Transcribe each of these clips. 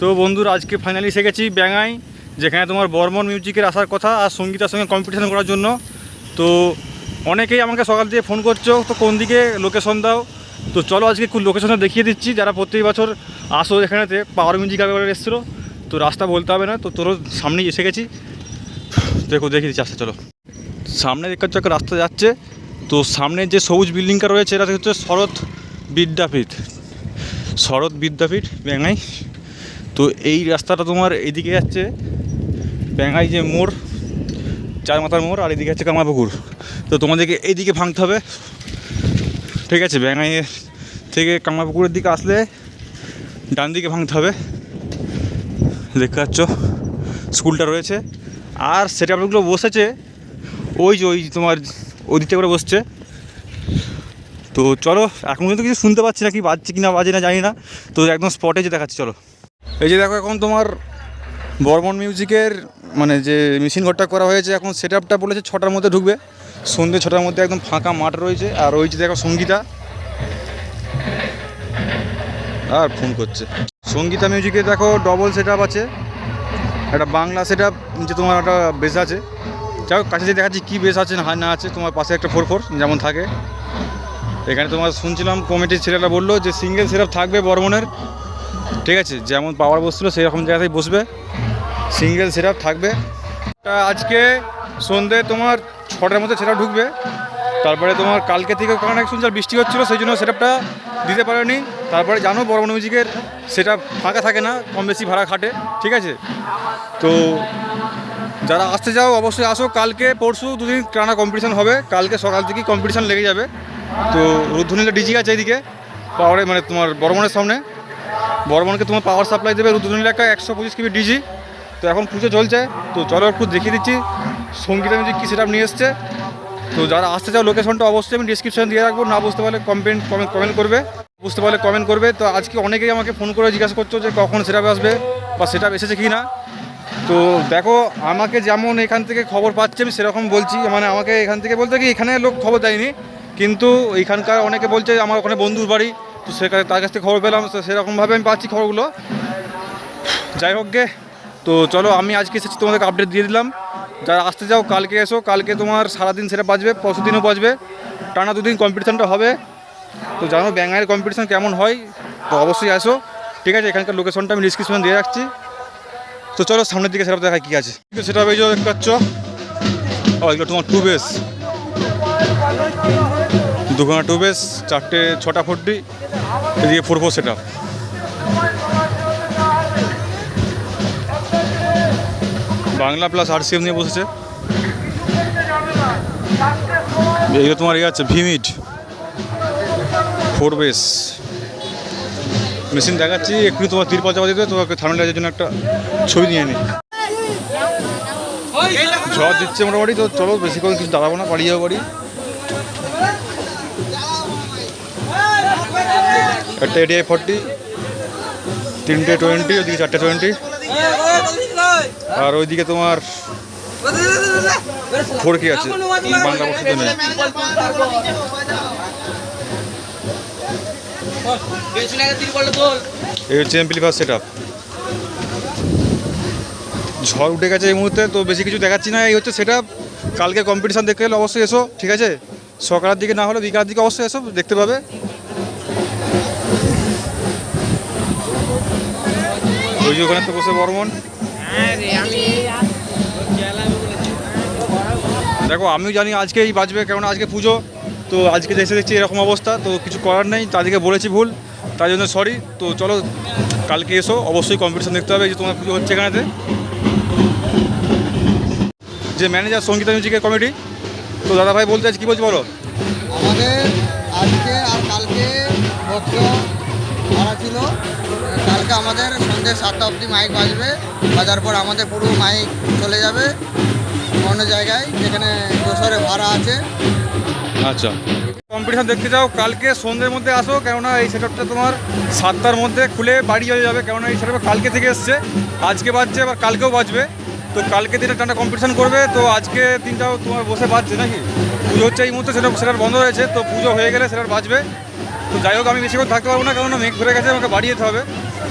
তো বন্ধুরা আজকে ফাইনালি এসে গেছি ব্যাঙাই, যেখানে তোমার বর্মন মিউজিকের আসার কথা আর সঙ্গীতার সঙ্গে কম্পিটিশন করার জন্য। তো অনেকেই আমাকে সকাল দিয়ে ফোন করছ, তো কোন দিকে লোকেশন দাও? তো চলো আজকে একটু লোকেশনটা দেখিয়ে দিচ্ছি, যারা প্রত্যেক বছর আসো এখানেতে পাওয়ার মিউজিক একবার এসেছিল, তো রাস্তা বলতে হবে না, তো তোরও সামনেই এসে গেছি। দেখো, দেখিয়ে দিচ্ছি, আসতে চলো। সামনে দেখতে একটা রাস্তা যাচ্ছে, তো সামনে যে সবুজ বিল্ডিংটা রয়েছে, এটা হচ্ছে শরৎ বিদ্যাপীঠ। শরৎ বিদ্যাপীঠ, ব্যাঙাই। তো এই রাস্তাটা তোমার এইদিকে যাচ্ছে ব্যাঙাই যে মোড়, চার মাথার মোড়, আর এদিকে যাচ্ছে কামাপুকুর তো তোমাদেরকে এইদিকে ভাঙতে হবে। ঠিক আছে ব্যাঙাইয়ের থেকে কামাপুকুরের দিকে আসলে ডান দিকে ভাঙতে হবে। দেখতে পাচ্ছ, স্কুলটা রয়েছে। আর সেটা গুলো বসেছে। ওই যে, ওই তোমার ওই দিকটা করে বসছে। তো চলো, এখন কিন্তু কিছু শুনতে পাচ্ছি না, কি বাজছে কি না বাজে না জানি না। তো একদম স্পটে যে দেখাচ্ছি, চলো। এই যে দেখো এখন তোমার বর্মন মিউজিকের মানে যে মেশিন ঘরটা করা হয়েছে, এখন সেট আপটা বলেছে ছটার মধ্যে ঢুকবে। সন্ধ্যে ছটার মধ্যে একদম ফাঁকা মাঠ রয়েছে। আর ওই যে দেখো সঙ্গীতা। আর ফোন করছে। সঙ্গীতা মিউজিকে দেখো ডবল সেট আছে। একটা বাংলা সেট যে তোমার একটা বেস আছে। যাই কাছে যে দেখাচ্ছি কী বেস আছে, না না আছে। তোমার পাশে একটা ফোর ফোর যেমন থাকে। এখানে তোমার শুনছিলাম কমিটির ছেলেরা বলল যে সিঙ্গেল সেট থাকবে বর্মনের। ঠিক আছে, যেমন পাওয়ার বসছিলো সেরকম জায়গাতেই বসবে। সিঙ্গেল সেট থাকবে। আজকে সন্ধে তোমার ছটার মধ্যে সেটা ঢুকবে। তারপরে তোমার কালকে থেকে কারণ এক আর বৃষ্টি হচ্ছিল সেই জন্য সেটআপটা দিতে পারেনি। তারপরে জানো বড় মিউজিকের সেটা ফাঁকা থাকে না, কম বেশি ভাড়া খাটে, ঠিক আছে? তো যারা আসতে যাও অবশ্যই আসো। কালকে, পরশু দুদিন টানা কম্পিটিশান হবে। কালকে সকাল থেকেই কম্পিটিশান লেগে যাবে। তো রুদ্ধনীলা ডিজি আছে এইদিকে। পাওয়ারে মানে তোমার বর্মনের সামনে। বর্মনকে তোমার পাওয়ার সাপ্লাই দেবে রুদ্রনীলা একটা একশো পঁচিশ কেবি ডিজি। তো এখন পুজো চলছে, তো চলো একটু দেখিয়ে দিচ্ছি। সঙ্গীতা মিউজিক কী সেটা নিয়ে এসছে। তো যারা আসতে চাও লোকেশনটা অবশ্যই আমি ডিসক্রিপশন দিয়ে রাখব, না বুঝতে পারলে কমেন্ট কমেন্ট করবে। বুঝতে পারলে কমেন্ট করবে। তো আজকে অনেকেই আমাকে ফোন করে জিজ্ঞাসা করছ যে কখন সেটা আসবে বা সেটা এসেছে কি না তো দেখো, আমাকে যেমন এখান থেকে খবর পাচ্ছি, আমি সেরকম বলছি। মানে আমাকে এখান থেকে বলতে কি, এখানে লোক খবর দেয়নি। কিন্তু এখানকার অনেকে বলছে আমার ওখানে বন্ধুর বাড়ি। তো সেখানে তার কাছ থেকে খবর পেলাম সেরকমভাবে আমি পাচ্ছি খবরগুলো। যাই হোক গে, তো চলো আমি আজকে এসেছি তোমাদেরকে আপডেট দিয়ে দিলাম। যারা আসতে যাও কালকে এসো, কালকে তোমার সারাদিন সেটা বাজবে, পরশু দিনও বাজবে। টানা দুদিন কম্পিটিশানটা হবে। তো জানো, ব্যাঙ্গাইয়ের কম্পিটিশান কেমন হয়, তো অবশ্যই আসো। ঠিক আছে, এখানকার লোকেশনটা আমি ডিসক্রিপশন দিয়ে রাখছি। তো চলো, সামনের দিকে সেটা দেখা কী আছে। সেটা এই যে দেখতে পাচ্ছ ও, এগুলো তোমার টু বেস দুখানা টু বেস, চারটে, ছটা ফোরটি, এদিকে ফোর ফোর সেটা বাংলা প্লাস আরসিএম নিয়ে বসেছে। এইগুলো তোমার ইয়ে আছে ভিমিট ফোর বেস। মেশিন দেখাচ্ছি, একটু তোমার তিরপল চাপা দিতে, তোমাকে থার্মালাইজের জন্য একটা ছবি নিয়ে নিই ঝড় দিচ্ছে মোটামুটি, তো চলো বেশিক্ষণ কিছু দাঁড়াবো না বাড়ি যাব বাড়ি। একটা এডিআই ফর্টি তিনটে টোয়েন্টি ওদিকে চারটে টোয়েন্টি আর ওইদিকে তোমার ফোর কি আছে বাংলা বসে নেই। এই হচ্ছে এমপ্লিফার সেট আপ ঝড় উঠে গেছে এই মুহূর্তে, তো বেশি কিছু দেখাচ্ছি না, এই হচ্ছে সেট কালকে কম্পিটিশান দেখতে গেলে অবশ্যই এসো, ঠিক আছে? সকালের দিকে না হলে বিকালের দিকে অবশ্যই এসো, দেখতে পাবে। যে ওখানে তো বসে বর্মন। দেখো আমিও জানি আজকেই বাজবে কারণ আজকে পুজো তো আজকে এসে দেখছি এরকম অবস্থা তো কিছু করার নেই তাদেরকে বলেছি ভুল তার জন্য সরি তো চলো কালকে এসো অবশ্যই কম্পিটিশন দেখতে হবে যে তোমার পুজো হচ্ছে এখানেতে। যে ম্যানেজার সঙ্গীতা মিউজিকের কমিটি তো দাদা ভাই বলতে আছি কী বলছি বলো? আমাদের আজকে আর কালকে ভাড়া ছিল। কালকে আমাদের সন্ধ্যে সাতটা অবধি মাইক বাজবে। বাজার পর আমাদের পুরো মাইক চলে যাবে। অন্য জায়গায় যেখানে দোসরে ভাড়া আছে। আচ্ছা। কম্পিটিশন দেখতে যাও কালকে সন্ধ্যের মধ্যে আসো কেননা এই সেটআপটা তোমার সাতটার মধ্যে খুলে বাড়ি চলে যাবে কেননা এই সেটআপ কালকে থেকে এসছে। আজকে বাজছে আবার কালকেও বাজবে। তো কালকে দিনে টানা কম্পিটিশন করবে তো আজকে দিনটাও তোমার বসে বাজছে নাকি? পুজো হচ্ছে এই মুহূর্তে সেটা সেটার বন্ধ রয়েছে তো পুজো হয়ে গেলে সেটার বাজবে। তো যাই হোক, আমি বেশিক্ষণ থাকতে পারব না, কেননা মেঘ ধরে গেছে, আমাকে বাড়ি যেতে হবে।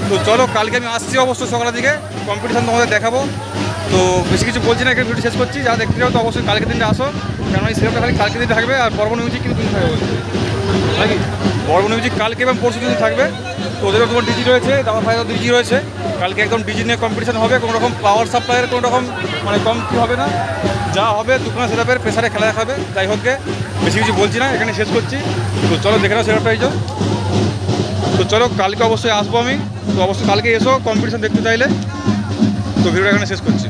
তো চলো, কালকে আমি আসছি অবশ্যই সকালের দিকে কম্পিটিশন তোমাদের দেখাবো। তো বেশি কিছু বলছি না ভিডিও শেষ করছি যা দেখতে যাও তো অবশ্যই কালকে দিনটা আসো। কেন এই সিনেমাটা খালি কালকে দিন থাকবে, আর বর্ব মিউজিক কিন্তু দিন থাকবে। নাকি? বর্ব মিউজিক কালকে এবং পরশু দিন থাকবে। তো ওদেরও তোমার ডিজি রয়েছে, দাদা ভাইয়েরও ডিজি রয়েছে। কালকে একদম ডিজি নিয়ে কম্পিটিশন হবে কোনো রকম পাওয়ার সাপ্লাইয়ের কোনো রকম মানে কম কি হবে না। যা হবে দোকানে সেটাপের প্রেশারে খেলা দেখাবে। যাই হোক বেশি কিছু বলছি না, এখানে শেষ করছি। তো চলো দেখে নাও সেটাপটা এই যে। তো চলো, কালকে অবশ্যই আসব আমি। তো অবশ্যই কালকে এসো কম্পিটিশন দেখতে চাইলে। তো ভিডিওটা এখানে শেষ করছি।